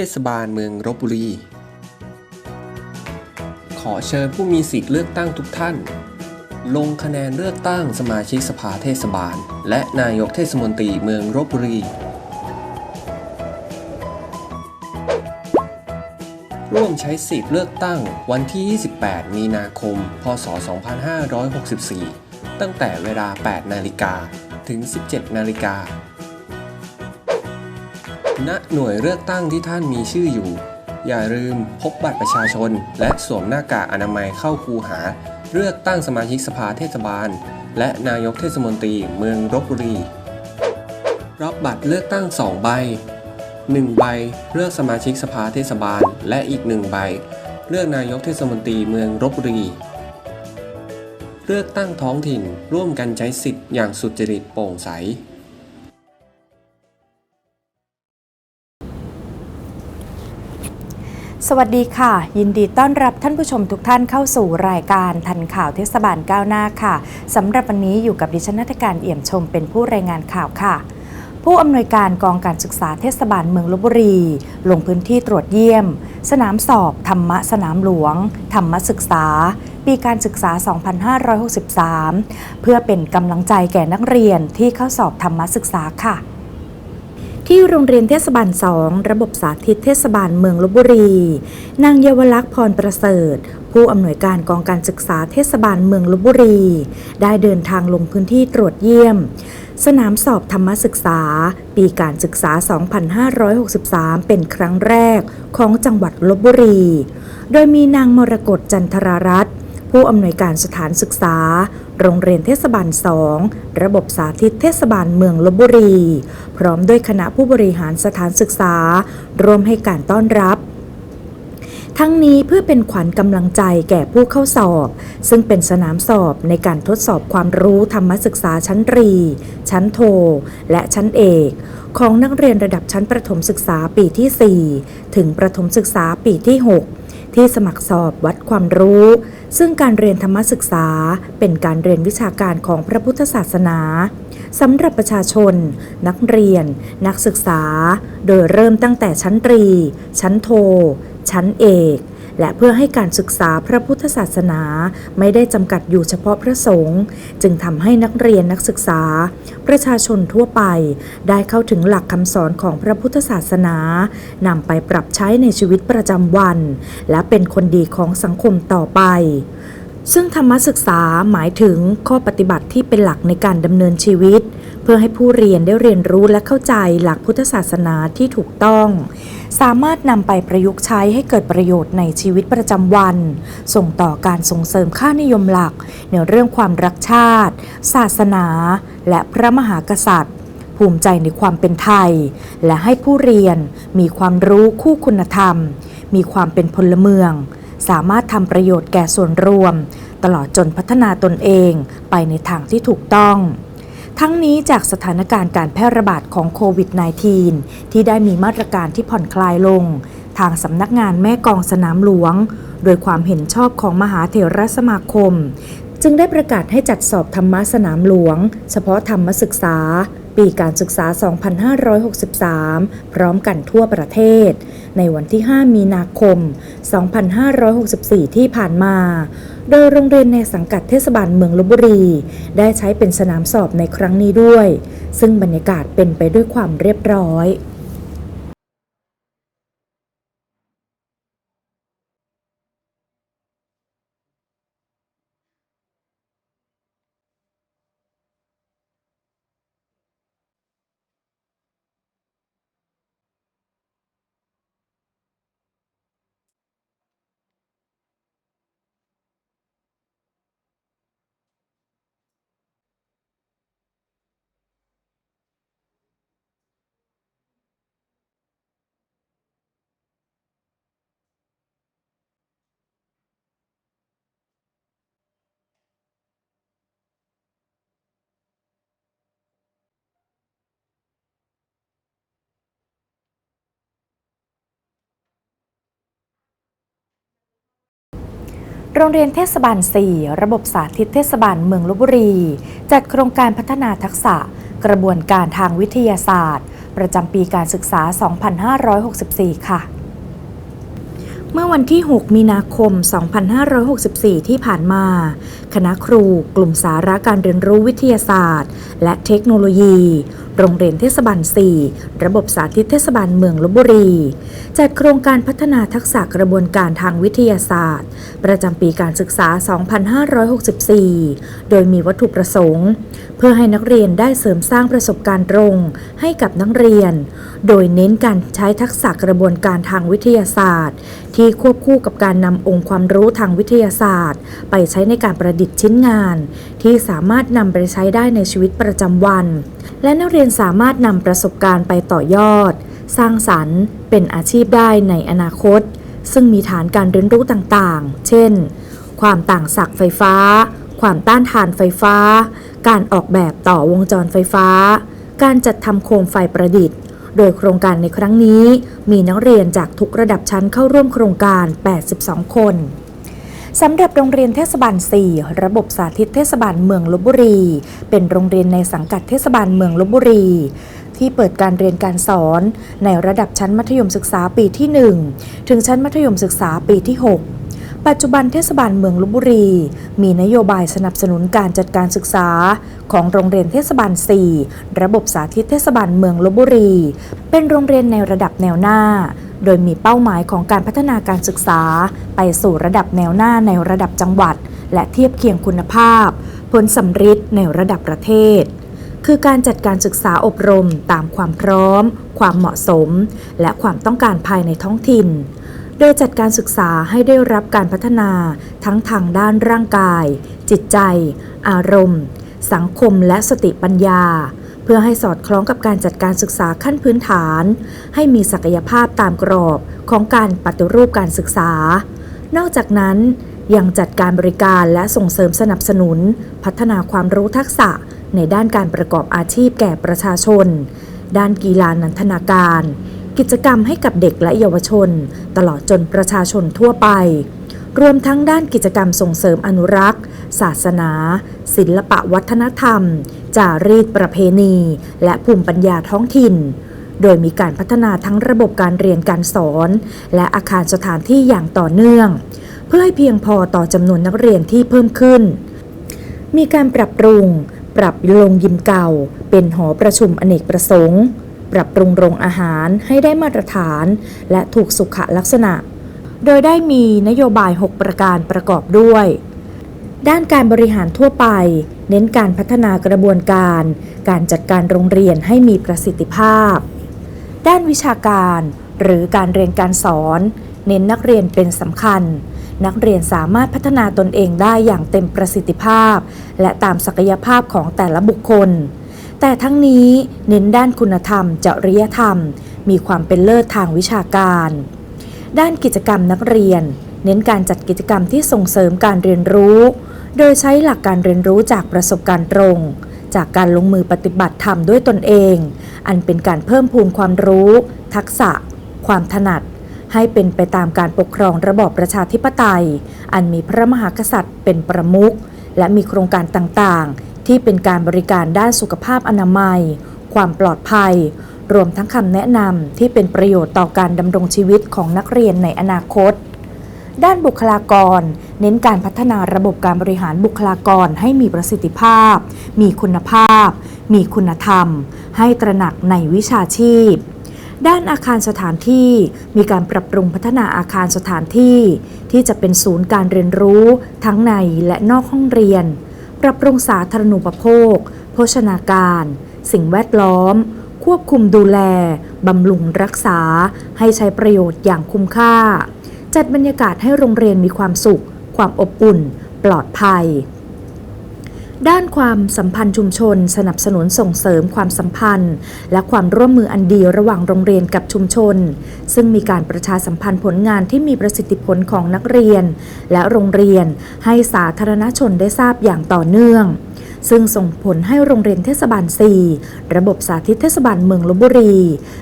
เทศบาลเมืองรบบุรี ขอเชิญผู้มีสิทธิ์เลือกตั้งทุกท่าน ลงคะแนนเลือกตั้งสมาชิกสภาเทศบาล และนายกเทศมนตรีเมืองรบบุรี ร่วมใช้สิทธิ์เลือกตั้งวันที่ 28 มีนาคม พศ 2564 ตั้งแต่เวลา 8 นาฬิกาถึง 17 นาฬิกา ณหน่วยเลือกตั้งที่ท่านมีชื่ออยู่ อย่าลืมพกบัตรประชาชน และสวมหน้ากากอนามัยเข้าคูหา เลือกตั้งสมาชิกสภาเทศบาล และนายกเทศมนตรีเมืองรบบุรีรับบัตรเลือกตั้ง 2 ใบ 1 ใบเลือกสมาชิกสภาเทศบาล และอีก 1 ใบ เลือกนายกเทศมนตรีเมืองรบบุรีเลือกตั้งท้องถิ่นร่วมกันใช้สิทธิ์อย่างสุจริตโปร่งใส สวัสดีค่ะ ยินดีต้อนรับท่านผู้ชมทุกท่านเข้าสู่รายการทันข่าวเทศบาลก้าวหน้าค่ะสำหรับวันนี้อยู่กับดิฉันนัฐการเอี่ยมชมเป็นผู้รายงานข่าวค่ะ ผู้อำนวยการกองการศึกษาเทศบาลเมืองลบบุรี ลงพื้นที่ตรวจเยี่ยม สนามสอบ ธรรมะสนามหลวง ธรรมศึกษา ปีการศึกษา 2563 เพื่อเป็นกำลังใจแก่นักเรียนที่เข้าสอบธรรมศึกษาค่ะ ที่โรงเรียนเทศบาล2ระบบสาธิตเทศบาลเมืองลบบุรี นางเยาวลักษณ์พรประเสริฐ ผู้อำนวยการกองการศึกษาเทศบาลเมืองลบบุรี ได้เดินทางลงพื้นที่ตรวจเยี่ยม สนามสอบธรรมศึกษา ปีการศึกษา 2563 เป็นครั้งแรกของจังหวัดลบบุรี โดยมีนางมรกตจันทรารัตน์ผู้อำนวยการสถานศึกษา โรงเรียนเทศบาล 2 ระบบสาธิตเทศบาลเมืองลบบุรี พร้อมด้วยคณะผู้บริหารสถานศึกษา ร่วมให้การต้อนรับทั้งนี้เพื่อเป็นขวัญกำลังใจแก่ผู้เข้าสอบ ซึ่งเป็นสนามสอบในการทดสอบความรู้ธรรมศึกษาชั้นตรี ชั้นโท และชั้นเอก ของนักเรียนระดับชั้นประถมศึกษาปีที่ 4 ถึงประถมศึกษาปีที่ 6 ที่สมัครสอบวัดความรู้ ซึ่งการเรียนธรรมศึกษาเป็นการเรียนวิชาการของพระพุทธศาสนาสำหรับประชาชน นักเรียน นักศึกษา โดยเริ่มตั้งแต่ชั้นตรี ชั้นโท ชั้นเอก และเพื่อให้การศึกษาพระพุทธศาสนาไม่ได้จำกัดอยู่เฉพาะพระสงฆ์จึงทำให้นักเรียนนักศึกษา ประชาชนทั่วไป ได้เข้าถึงหลักคำสอนของพระพุทธศาสนานำไปปรับใช้ในชีวิตประจำวัน และเป็นคนดีของสังคมต่อไป ซึ่งธรรมศึกษาหมายถึงข้อปฏิบัติที่เป็นหลักในการดำเนินชีวิต เพื่อให้ผู้เรียนได้เรียนรู้และเข้าใจหลักพุทธศาสนาที่ถูกต้อง สามารถนำไปประยุกต์ใช้ให้เกิดประโยชน์ในชีวิตประจำวัน ส่งต่อการส่งเสริมค่านิยมหลัก ในเรื่องความรักชาติ ศาสนา และพระมหากษัตริย์ ภูมิใจในความเป็นไทย และให้ผู้เรียนมีความรู้คู่คุณธรรม มีความเป็นพลเมือง สามารถทำประโยชน์แก่ส่วนรวม ตลอดจนพัฒนาตนเองไปในทางที่ถูกต้องทั้งนี้จากสถานการณ์การแพร่ระบาดของโควิด -19 ที่ได้มีมาตรการที่ผ่อนคลายลง ทางสำนักงานแม่กองสนามหลวง โดยความเห็นชอบของมหาเถรสมาคม จึงได้ประกาศให้จัดสอบธรรมะสนามหลวง เฉพาะธรรมศึกษา ปีการศึกษา 2563 พร้อมกันทั่วประเทศ ในวันที่ 5 มีนาคม 2564 ที่ผ่านมา โดยโรงเรียนในสังกัดเทศบาลเมืองลบบุรี ได้ใช้เป็นสนามสอบในครั้งนี้ด้วย ซึ่งบรรยากาศเป็นไปด้วยความเรียบร้อย โรงเรียนเทศบาล 4 ระบบสาธิตเทศบาลเมืองลบบุรี จัดโครงการพัฒนาทักษะ กระบวนการทางวิทยาศาสตร์ ประจำปีการศึกษา 2564 ค่ะ เมื่อวันที่ 6 มีนาคม 2564 ที่ผ่านมาคณะครู กลุ่มสาระการเรียนรู้วิทยาศาสตร์ และเทคโนโลยี โรงเรียนเทศบาล 4 ระบบสาธิตเทศบาลเมืองลบบุรี จัดโครงการพัฒนาทักษะกระบวนการทางวิทยาศาสตร์ ประจำปีการศึกษา 2564 โดยมีวัตถุประสงค์ เพื่อให้นักเรียนได้เสริมสร้างประสบการณ์ตรงให้กับนักเรียน โดยเน้นการใช้ทักษะกระบวนการทางวิทยาศาสตร์ ที่ควบคู่กับการนำองค์ความรู้ทางวิทยาศาสตร์ ไปใช้ในการประดิษฐ์ชิ้นงาน ที่สามารถนำไปใช้ได้ในชีวิตประจำวัน และนักเรียนสามารถนำประสบการณ์ไปต่อยอด สร้างสรรค์ เป็นอาชีพได้ในอนาคต ซึ่งมีฐานการเรียนรู้ต่างๆ เช่น ความต่างศักย์ไฟฟ้า ความต้านทานไฟฟ้า การออกแบบต่อวงจรไฟฟ้า การจัดทำโคมไฟประดิษฐ์โดยโครงการในครั้งนี้มีนักเรียนจากทุกระดับชั้นเข้าร่วมโครงการ 82 คน สำหรับโรงเรียนเทศบาล 4 ระบบสาธิตเทศบาลเมืองลบบุรี เป็นโรงเรียนในสังกัดเทศบาลเมืองลบบุรีที่เปิดการเรียนการสอนในระดับชั้นมัธยมศึกษาปีที่ 1 ถึงชั้นมัธยมศึกษาปีที่ 6 ปัจจุบันเทศบาลเมืองลบบุรี มีนโยบายสนับสนุนการจัดการศึกษา ของโรงเรียนเทศบาล 4 ระบบสาธิตเทศบาลเมืองลบบุรี เป็นโรงเรียนในระดับแนวหน้า โดยมีเป้าหมายของการพัฒนาการศึกษา ไปสู่ระดับแนวหน้าในระดับจังหวัด และเทียบเคียงคุณภาพ ผลสำฤทธิ์ในระดับประเทศคือการจัดการศึกษาอบรมตามความพร้อม ความเหมาะสม และความต้องการภายในท้องถิ่น โดยจัดการศึกษาให้ได้รับการพัฒนาทั้งทางด้านร่างกาย จิตใจ อารมณ์ สังคมและสติปัญญา เพื่อให้สอดคล้องกับการจัดการศึกษาขั้นพื้นฐาน ให้มีศักยภาพตามกรอบของการปฏิรูปการศึกษา นอกจากนั้นยังจัดการบริการและส่งเสริมสนับสนุน พัฒนาความรู้ทักษะในด้านการประกอบอาชีพแก่ประชาชน ด้านกีฬานันทนาการ กิจกรรมให้กับเด็กและเยาวชน ตลอดจนประชาชนทั่วไป รวมทั้งด้านกิจกรรมส่งเสริมอนุรักษ์ ศาสนา ศิลปะวัฒนธรรม จารีตประเพณี และภูมิปัญญาท้องถิ่น โดยมีการพัฒนาทั้งระบบการเรียนการสอน และอาคารสถานที่อย่างต่อเนื่อง เพื่อให้เพียงพอต่อจำนวนนักเรียนที่เพิ่มขึ้น มีการปรับปรุง ปรับโรงยิมเก่า เป็นหอประชุมอเนกประสงค์ ปรับปรุงโรงอาหารให้ได้มาตรฐาน และถูกสุขลักษณะ โดยได้มีนโยบาย 6 ประการประกอบด้วย ด้านการบริหารทั่วไป เน้นการพัฒนากระบวนการ การจัดการโรงเรียนให้มีประสิทธิภาพ ด้านวิชาการ หรือการเรียนการสอน เน้นนักเรียนเป็นสำคัญนักเรียนสามารถพัฒนาตนเองได้อย่างเต็มประสิทธิภาพ และตามศักยภาพของแต่ละบุคคล แต่ทั้งนี้เน้นด้านคุณธรรม จริยธรรม มีความเป็นเลิศทางวิชาการ ด้านกิจกรรมนักเรียน เน้นการจัดกิจกรรมที่ส่งเสริมการเรียนรู้ โดยใช้หลักการเรียนรู้จากประสบการณ์ตรง จากการลงมือปฏิบัติธรรมด้วยตนเอง อันเป็นการเพิ่มพูนความรู้ ทักษะ ความถนัด ให้เป็นไปตามการปกครองระบอบประชาธิปไตย อันมีพระมหากษัตริย์เป็นประมุขและมีโครงการต่างๆ ที่เป็นการบริการด้านสุขภาพอนามัย ความปลอดภัย รวมทั้งคำแนะนำที่เป็นประโยชน์ต่อการดำรงชีวิตของนักเรียนในอนาคต ด้านบุคลากร เน้นการพัฒนาระบบการบริหารบุคลากรให้มีประสิทธิภาพ มีคุณภาพ มีคุณธรรม ให้ตระหนักในวิชาชีพด้านอาคารสถานที่มีการปรับปรุงพัฒนาอาคารสถานที่ ที่จะเป็นศูนย์การเรียนรู้ทั้งในและนอกห้องเรียน ปรับปรุงสาธารณูปโภค โภชนาการ สิ่งแวดล้อม ควบคุมดูแล บำรุงรักษา ให้ใช้ประโยชน์อย่างคุ้มค่า จัดบรรยากาศให้โรงเรียนมีความสุข ความอบอุ่น ปลอดภัย ด้านความสัมพันธ์ชุมชน สนับสนุนส่งเสริมความสัมพันธ์ และความร่วมมืออันดีระหว่างโรงเรียนกับชุมชน ซึ่งมีการประชาสัมพันธ์ผลงานที่มีประสิทธิผลของนักเรียน และโรงเรียนให้สาธารณชนได้ทราบอย่างต่อเนื่อง ซึ่งส่งผลให้โรงเรียนเทศบาล 4 ระบบสาธิตเทศบาลเมืองลบบุรี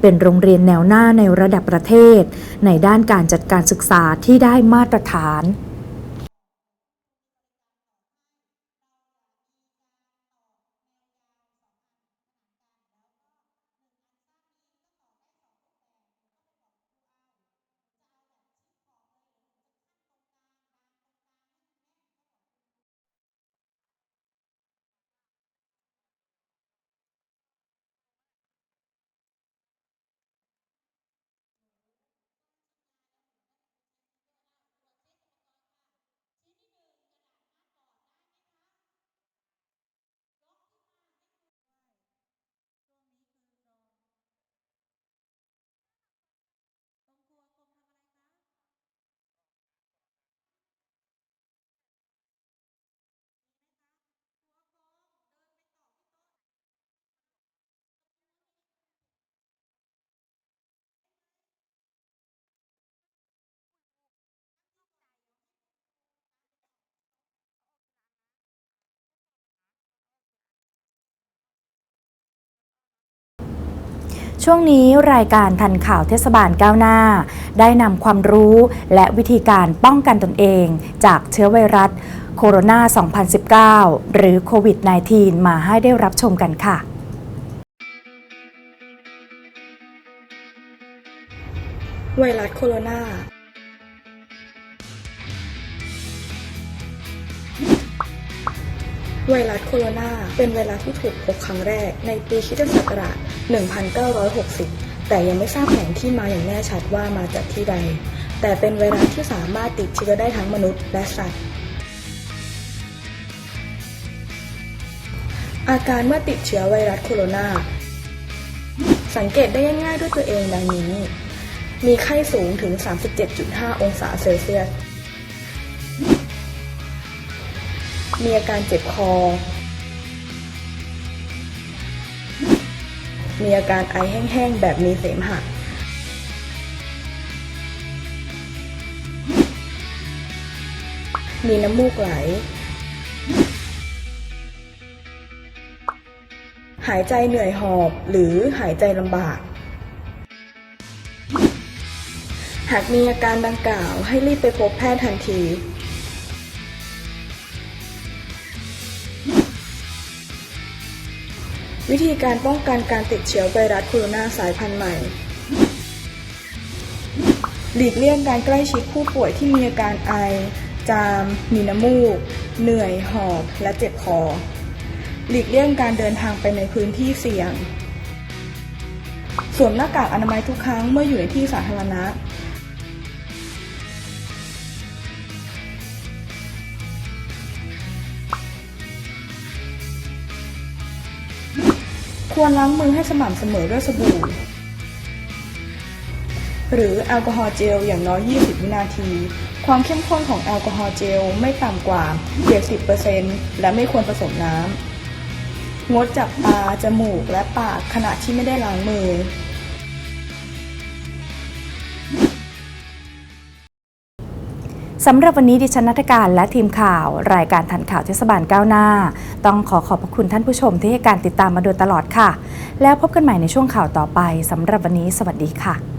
เป็นโรงเรียนแนวหน้าในระดับประเทศ ในด้านการจัดการศึกษาที่ได้มาตรฐาน ช่วงนี้รายการทันข่าวเทศบาลก้าวหน้า ได้นำความรู้และวิธีการป้องกันตนเอง จากเชื้อไวรัสโคโรนา 2019 หรือโควิด -19 มาให้ได้รับชมกันค่ะ ไวรัสโคโรนา ไวรัสโคโรนาเป็นไวรัสที่ถูกพบครั้งแรกในปีคริสตศักราช 1960 แต่ยังไม่ทราบแหล่งที่มาอย่างแน่ชัดว่ามาจากที่ใด แต่เป็นไวรัสที่สามารถติดเชื้อได้ทั้งมนุษย์และสัตว์อาการเมื่อติดเชื้อไวรัสโคโรนา สังเกตได้ง่ายๆด้วยตัวเองดังนี้ มีไข้สูงถึง 37.5 องศาเซลเซียส มีอาการเจ็บคอ มีอาการไอแห้งๆ แบบมีเสมหะ มีน้ำมูกไหล หายใจเหนื่อยหอบหรือหายใจลำบาก หากมีอาการดังกล่าวให้รีบไปพบแพทย์ทันที วิธีการป้องกันการติดเชื้อไวรัสโคโรนาสายพันธุ์ใหม่ หลีกเลี่ยงการใกล้ชิดผู้ป่วยที่มีอาการไอ จาม มีน้ำมูก เหนื่อย หอบ และเจ็บคอ หลีกเลี่ยงการเดินทางไปในพื้นที่เสี่ยง สวมหน้ากากอนามัยทุกครั้งเมื่ออยู่ในที่สาธารณะ ควรล้างมือให้สม่ำเสมอด้วยสบู่ หรือแอลกอฮอล์เจลอย่างน้อย 20 วินาที ความเข้มข้นของแอลกอฮอล์เจลไม่ต่ำกว่า 70%และไม่ควรผสมน้ำงดจับตา จมูก และปากขณะที่ไม่ได้ล้างมือ สำหรับวันนี้ดิฉันนัทการและทีมข่าว รายการทันข่าวเทศบาลก้าวหน้า ต้องขอขอบพระคุณท่านผู้ชมที่ให้การติดตามมาโดยตลอดค่ะ แล้วพบกันใหม่ในช่วงข่าวต่อไปสำหรับวันนี้ สวัสดีค่ะ